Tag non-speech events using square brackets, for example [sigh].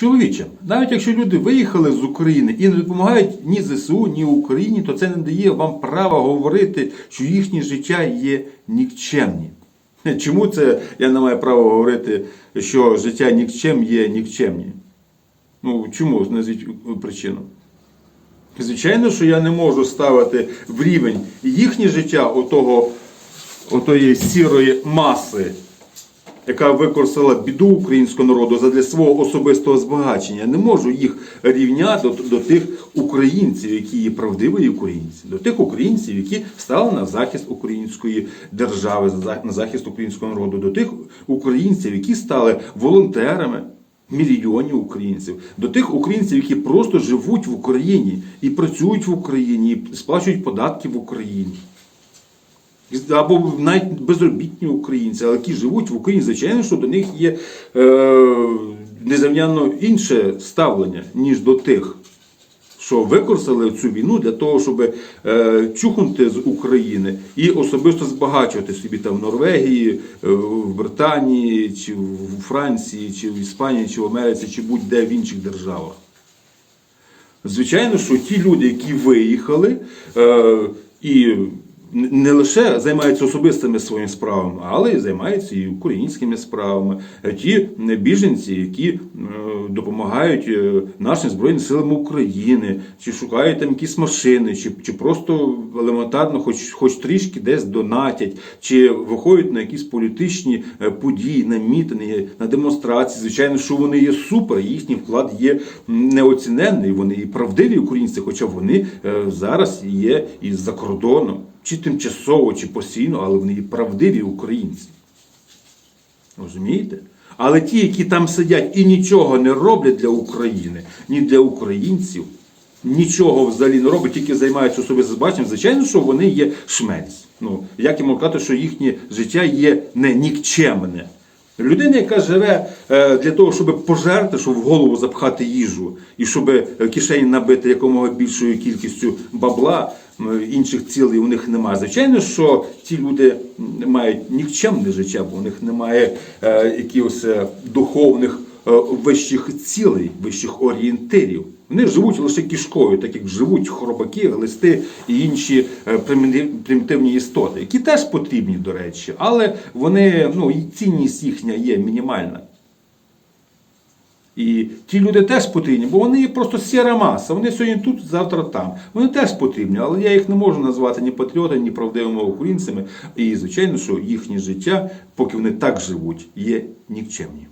Чоловіче, навіть якщо люди виїхали з України і не допомагають ні ЗСУ, ні Україні, то це не дає вам права говорити, що їхнє життя є нікчемні. [laughs] Чому це я не маю права говорити, що життя нікчем є нікчемні? Ну чому назвіть причину? Звичайно, що я не можу ставити в рівень їхнє життя отого, отої сірої маси, яка використала біду українського народу задля свого особистого збагачення. Не можу їх рівняти до, до тих українців, які є правдиві українці, до тих українців, які стали на захист української держави, на захист українського народу, до тих українців, які стали волонтерами. Мільйонів українців, до тих українців, які просто живуть в Україні і працюють в Україні, і сплачують податки в Україні. Або навіть безробітні українці, але які живуть в Україні, звичайно, що до них є е, незамінно інше ставлення, ніж до тих, що використали цю війну для того, щоб е, чухнути з України і особисто збагачувати собі там в Норвегії, е, в Британії, чи в Франції, чи в Іспанії, чи в Америці, чи будь-де в інших державах. Звичайно, що ті люди, які виїхали е, і не лише займаються особистими своїми справами, але й займаються і українськими справами. Е, Ті біженці, які е, допомагають е, нашим Збройним силам України, чи шукають там якісь машини, чи, чи просто елементарно, хоч, хоч трішки десь донатять, чи виходять на якісь політичні е, події, на мітинги, на демонстрації. Звичайно, що вони є супер, їхній вклад є неоціненний. Вони і правдиві українці, хоча вони е, зараз є і за кордоном, чи тимчасово, чи постійно, але вони і правдиві українці. Розумієте? Але ті, які там сидять і нічого не роблять для України, ні для українців, нічого взагалі не роблять, тільки займаються особистим збаченням, звичайно, що вони є шмець. Ну, як їм казати, що їхнє життя є не нікчемне. Людина, яка живе е, для того, щоб пожерти, щоб в голову запхати їжу, і щоб е, кишені набити якомога більшою кількістю бабла, інших цілей у них немає. Звичайно, що ці люди мають нікчемне життя, бо у них немає е, якихось духовних вищих цілей, вищих орієнтирів. Вони живуть лише кішкою, так як живуть хробаки, глисти і інші е, примітивні істоти, які теж потрібні, до речі, але вони, ну, і цінність їхня є мінімальна. І ті люди теж потрібні, бо вони є просто сіра маса. Вони сьогодні тут, завтра там. Вони теж потрібні, але я їх не можу назвати ні патріотами, ні правдивими українцями. І, звичайно, що їхнє життя, поки вони так живуть, є нікчемні.